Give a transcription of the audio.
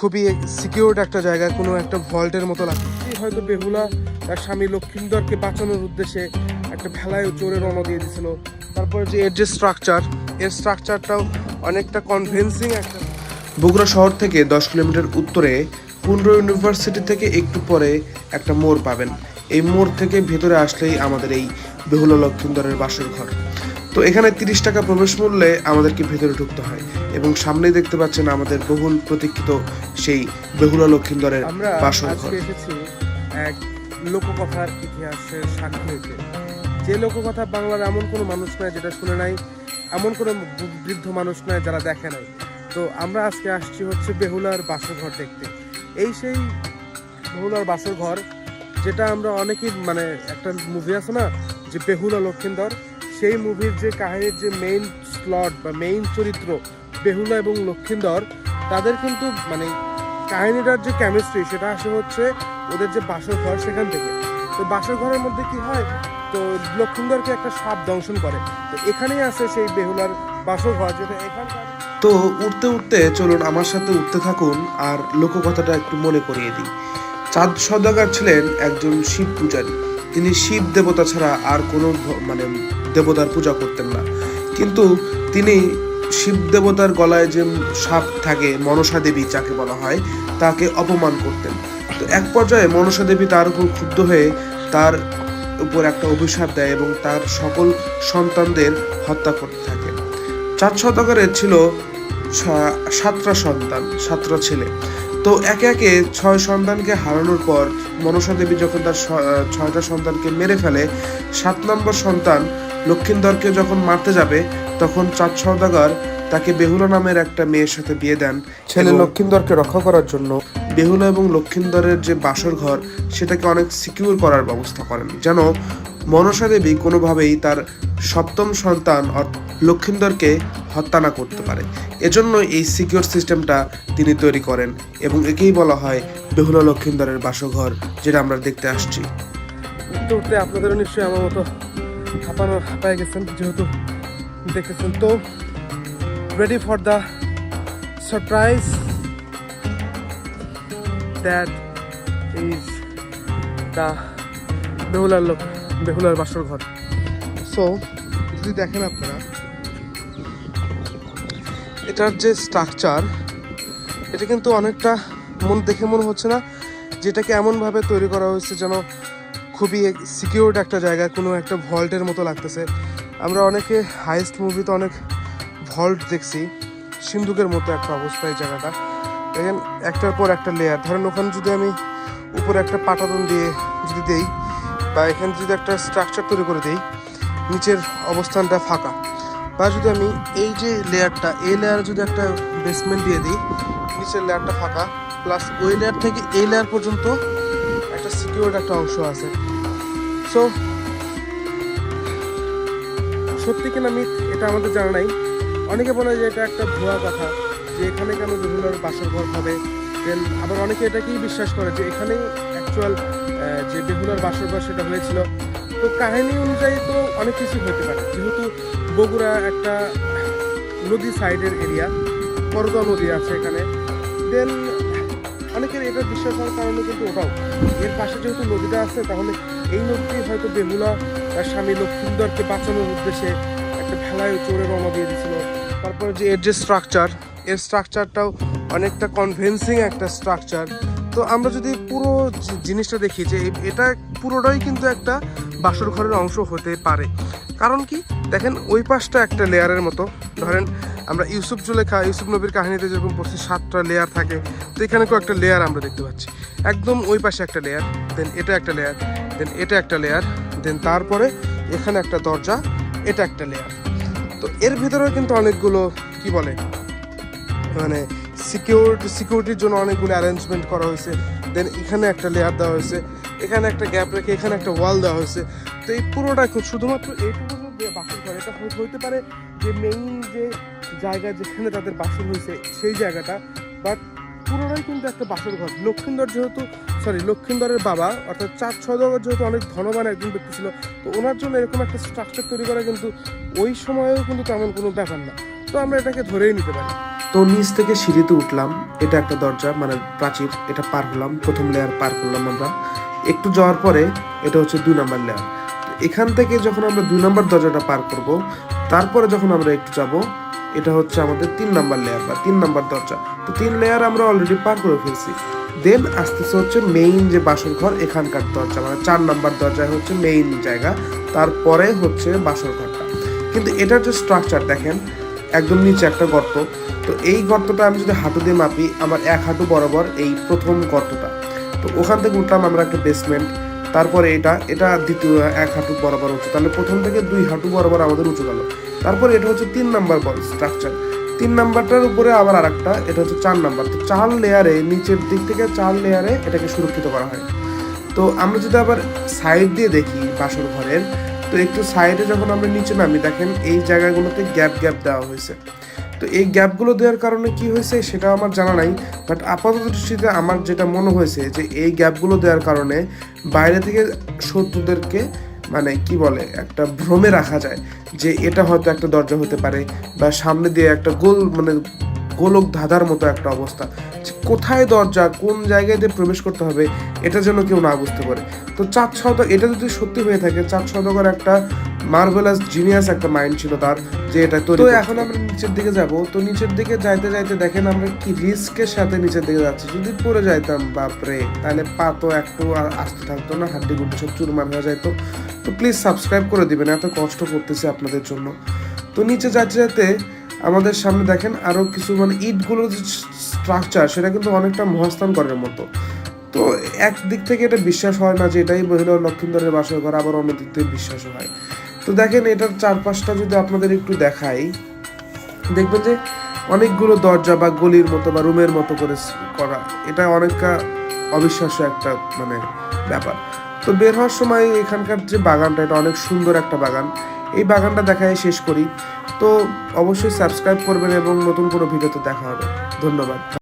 খুবই সিকিউরড একটা জায়গা, কোনো একটা ভল্টের মতো লাগে হয়তো বেহুলা তার স্বামী লক্ষ্মীন্দরকে বাঁচানোর উদ্দেশ্যে একটা ভেলায় চোরে রওনা দিয়ে দিয়েছিল। তারপরে যে এর যে স্ট্রাকচার এর স্ট্রাকচারটাও অনেকটা কনভিন্সিং একটা। বগুড়া শহর থেকে দশ কিলোমিটার উত্তরে পুন্ড্র ইউনিভার্সিটি থেকে একটু পরে একটা মোড় পাবেন। এই মোড় থেকে ভেতরে আসলেই আমাদের এই বেহুলা লক্ষ্মীন্দরের বাসর ঘর। তো এখানে তিরিশ টাকা প্রবেশ মূল্যে আমাদেরকে ভেতরে ঢুকতে হয় এবং সামনেই দেখতে পাচ্ছেন আমাদের বহুল প্রতীক্ষিত সেই বেহুলা লক্ষ্মীন্দরের আমরা বাসর ঘর। এসেছি এক লোককথার ইতিহাসের সাক্ষী হইতে যে লোককথা বাংলার এমন কোনো মানুষ নাই যেটা শুনে নাই এমন কোনো বৃদ্ধ মানুষ নাই যারা দেখে নাই। তো আমরা আজকে আসছি হচ্ছে বেহুলার বাসর ঘর দেখতে। এই সেই বেহুলার বাসর ঘর যেটা আমরা অনেকেই মানে একটা মুভি আছে না যে বেহুলা লক্ষিন্দর সেই মুভির যে কাহিনীর যে মেইন স্লট বা মেইন চরিত্র, বেহুলা এবং লক্ষিন্দর, তাদের কিন্তু মানে কাহিনীটার যে কেমিস্ট্রি সেটা আসে হচ্ছে ওদের যে বাসর ঘর সেখান থেকে। তো বাসর ঘরের মধ্যে কি হয়? তো লক্ষিন্দরকে একটা সাপ দংশন করে। তো এখানেই আছে সেই বেহুলার বাসর ঘর, যেটা এখানকার তো উঠতে উঠতে চলুন আমার সাথে উঠতে থাকুন, আর লোককথাটা একটু মনে করিয়ে দিই। চাঁদ সদাগর ছিলেন একজন শিব পূজারী। তিনি শিব দেবতা ছাড়া আর কোনো মানে দেবতার পূজা করতেন না। কিন্তু তিনি শিব দেবতার গলায় যে সাপ থাকে, মনসা দেবী যাকে বলা হয়, তাকে অপমান করতেন। তো এক পর্যায়ে মনসা দেবী তার উপর ক্ষুব্ধ হয়ে তার উপর একটা অভিশাপ দেয় এবং তার সকল সন্তানদের হত্যা করতে থাকে। চার সদাগরের ছিল সাতটা সন্তান, সাতটা ছেলে। তো একে একে ছয় সন্তানকে হারানোর পর মনসা দেবী যখন তার ছয়টা সন্তানকে মেরে ফেলে, সাত নম্বর সন্তান লক্ষিন্দরকে যখন মারতে যাবে, তখন চাঁদ সদাগর তাকে বেহুলা নামের একটা মেয়ের সাথে বিয়ে দেন ছেলে লক্ষিন্দরকে রক্ষা করার জন্য বেহুলা এবং লক্ষিন্দরের যে বাসর ঘর সেটাকে অনেক সিকিউর করার ব্যবস্থা করেন। যেন মনসা দেবী কোনোভাবেই তার সপ্তম সন্তান অর্থাৎ লক্ষিন্দরকে হত্যা না করতে পারে। এজন্য এই সিকিউর সিস্টেমটা তিনি তৈরি করেন এবং একেই বলা হয় বেহুলা লক্ষিন্দরের বাসঘর যেটা আমরা দেখতে আসছি। উঠতে আপনাদেরও নিশ্চয়ই আমার মতো হাঁপানো হাঁপায় গেছেন যেহেতু দেখেছেন। তো ready for the surprise that is the বেহুলার লোক বেহুলার বাসর ঘর সো যদি দেখেন আপনারা, এটার যে স্ট্রাকচার এটা কিন্তু অনেকটা মন, দেখে মনে হচ্ছে না যেটাকে এমনভাবে তৈরি করা হয়েছে যেন খুবই সিকিউরড একটা জায়গা কোনো একটা ভল্টের মতো লাগতেছে। আমরা অনেকে হাইস্ট মুভিতে অনেক ভল্ট দেখছি, সিন্ধুকের মতো একটা অবস্থা এই জায়গাটা। দেখেন, একটার পর একটা লেয়ার ধরেন, ওখানে যদি আমি উপরে একটা পাটাতন দিয়ে যদি দেই, বা এখানে যদি একটা স্ট্রাকচার তৈরি করে দেই, নিচের অবস্থানটা ফাঁকা। বা যদি আমি এই যে লেয়ারটা এই লেয়ারে যদি একটা বেসমেন্ট দিয়ে দিই, নিচের লেয়ারটা ফাঁকা প্লাস ওই লেয়ার থেকে এই লেয়ার পর্যন্ত একটা সিকিউরড একটা অংশ আছে। সো সত্যি কিনা মিথ, এটা আমাদের জানা নাই। অনেকে বলে যে এটা একটা ভুয়া কথা, যে এখানে কেন বেহুলার বাসর ঘর হবে? দেন আবার অনেকে এটাকেই বিশ্বাস করে যে এখানেই অ্যাকচুয়াল যে বেহুলার বাসর ঘর সেটা হয়েছিল। তো কাহিনী অনুযায়ী তো অনেক কিছু হতে পারে। যেহেতু বগুড়া একটা নদী সাইডের এরিয়া করদা নদী আছে এখানে। দেন অনেকের এটা বিশ্বাস হওয়ার কারণে কিন্তু ওটাও। এর পাশে যেহেতু নদীটা আছে, তাহলে এই নদীটি হয়তো বেহুলা তার স্বামী লক্ষিন্দরকে বাঁচানোর উদ্দেশ্যে একটা ভেলায় চোরে রওনা দিয়ে দিয়েছিল। তারপরে যে এর যে স্ট্রাকচার এর স্ট্রাকচারটাও অনেকটা কনভিন্সিং একটা স্ট্রাকচার তো আমরা যদি পুরো জিনিসটা দেখি যে এটা পুরোটাই কিন্তু একটা বাসর ঘরের অংশ হতে পারে। কারণ কি? দেখেন ওই পাশটা একটা লেয়ারের মতো। ধরেন আমরা ইউসুফ জুলেখা, ইউসুফ নবীর কাহিনীতে যেরকম পড়ছি, সাতটা লেয়ার থাকে, তো এখানে একটা লেয়ার আমরা দেখতে পাচ্ছি। একদম ওই পাশে একটা লেয়ার দেন এটা একটা লেয়ার দেন এটা একটা লেয়ার দেন তারপরে এখানে একটা দরজা, এটা একটা লেয়ার তো এর ভিতরেও কিন্তু অনেকগুলো, কি বলে মানে সিকিউরিটি সিকিউরিটির জন্য অনেকগুলো অ্যারেঞ্জমেন্ট করা হয়েছে। দেন এখানে একটা লেয়ার দেওয়া হয়েছে, এখানে একটা গ্যাপ রেখে এখানে একটা ওয়াল দেওয়া হয়েছে। তো এই পুরোটা শুধুমাত্র এইটুকু যে বাসর ঘর এটা হই- হইতে পারে যে মেইন যে জায়গা যেখানে তাদের বাসর হয়েছে, সেই জায়গাটা। বাট পুরোটাই কিন্তু একটা বাসর ঘর লক্ষিন্দর যেহেতু সরি লক্ষিন্দরের বাবা, অর্থাৎ চাঁদ সদাগর যেহেতু অনেক ধনবান একজন ব্যক্তি ছিল, তো ওনার জন্য এরকম একটা স্ট্রাকচার তৈরি করা কিন্তু ওই সময়েও কিন্তু তেমন কোনো ব্যাপার না। তো আমরা এটাকে ধরেই নিতে পারি। তো নিচ থেকে সিঁড়িতে উঠলাম, এটা একটা দরজা মানে প্রাচীর, এটা পার হলাম, প্রথম লেয়ার পার করলাম আমরা। একটু যাওয়ার পরে এটা হচ্ছে দুই নাম্বার লেয়ার এখান থেকে যখন আমরা দুই নাম্বার দরজাটা পার করব, তারপরে যখন আমরা একটু যাব এটা হচ্ছে আমাদের তিন নাম্বার লেয়ার বা তিন নাম্বার দরজা। তো তিন লেয়ার আমরা অলরেডি পার করে ফেলছি। দেন আসতেছে হচ্ছে মেইন যে বাসর ঘর এখানকার দরজা মানে চার নাম্বার দরজায় হচ্ছে মেইন জায়গা, তারপরে হচ্ছে বাসর ঘরটা কিন্তু এটার যে স্ট্রাকচার দেখেন, একদম নিচে একটা গর্ত। তো এই গর্তটা আমি যদি হাঁটু দিয়ে মাপি, আমার এক হাঁটু বরাবর এই প্রথম গর্তটা। তো ওখান থেকে উঠলাম আমরা একটা বেসমেন্ট তারপরে এটা এটা দ্বিতীয় এক হাঁটু বরাবর উঁচু। তাহলে প্রথম থেকে দুই হাঁটু বরাবর আমাদের উঁচু গেল। তারপরে এটা হচ্ছে তিন নাম্বার বল স্ট্রাকচার তিন নাম্বারটার উপরে আবার আরেকটা, এটা হচ্ছে চার নাম্বার। তো চার লেয়ারে নিচের দিক থেকে চার লেয়ারে এটাকে সুরক্ষিত করা হয়। তো আমরা যদি আবার সাইড দিয়ে দেখি বাসর ঘরের, তো একটু সাইডে যখন আমরা নিচে নামি, দেখেন এই জায়গাগুলোতে গ্যাপ গ্যাপ দেওয়া হয়েছে। তো এই গ্যাপগুলো দেওয়ার কারণে কি হয়েছে সেটা আমার জানা নাই বাট আপাতত দৃষ্টিতে আমার যেটা মনে হয়েছে যে এই গ্যাপগুলো দেওয়ার কারণে বাইরে থেকে শত্রুদেরকে মানে কি বলে, একটা ভ্রমে রাখা যায় যে এটা হয়তো একটা দরজা হতে পারে বা সামনে দিয়ে একটা গোল মানে গোলক ধাঁধার মতো একটা অবস্থা। কোথায় দরজা কোন জায়গায় দিয়ে প্রবেশ করতে হবে এটা যেন কেউ না বুঝতে পারে। তো চাঁদ সওদাগর এটা যদি সত্যি হয়ে থাকে চাঁদ সওদাগর একটা মার্ভেলাস জিনিয়াস একটা মাইন্ড ছিল তার যে এটা তো এখন আমরা নিচের দিকে যাব। তো নিচের দিকে যাইতে যাইতে দেখেন আমরা কি রিস্কের সাথে নিচের দিকে যাচ্ছি। যদি পড়ে যাইতাম বাপরে তাহলে পা তো একটু আর আসতে থাকতো না হাড্ডি গুড্ডি সব চুরমার হয়ে যাইতো। তো প্লিজ সাবস্ক্রাইব করে দিবেন এত কষ্ট করতেছি আপনাদের জন্য। তো নিচে যাচ্ছে যাতে আমাদের সামনে দেখেন আরও কিছু মানে ইটগুলোর যে স্ট্রাকচার সেটা কিন্তু অনেকটা মহাস্থান করার মতো। তো এক দিক থেকে এটা বিশ্বাস হয় না যে এটাই মহিলা লক্ষিন্দরের বাসর ঘর, আবার অন্য দিক থেকে বিশ্বাস হয়। তো দেখেন এটার চারপাশটা যদি আপনাদের একটু দেখাই, দেখবেন যে অনেকগুলো দরজা বা গলির মতো বা রুমের মতো করে করা, এটা অনেকটা অবিশ্বাস্য একটা মানে ব্যাপার। তো বের হওয়ার সময় এখানকার যে বাগানটা, এটা অনেক সুন্দর একটা বাগান। এই বাগানটা দেখায় শেষ করি। তো অবশ্যই সাবস্ক্রাইব করবেন এবং নতুন কোনো ভিডিওতে দেখা হবে। ধন্যবাদ।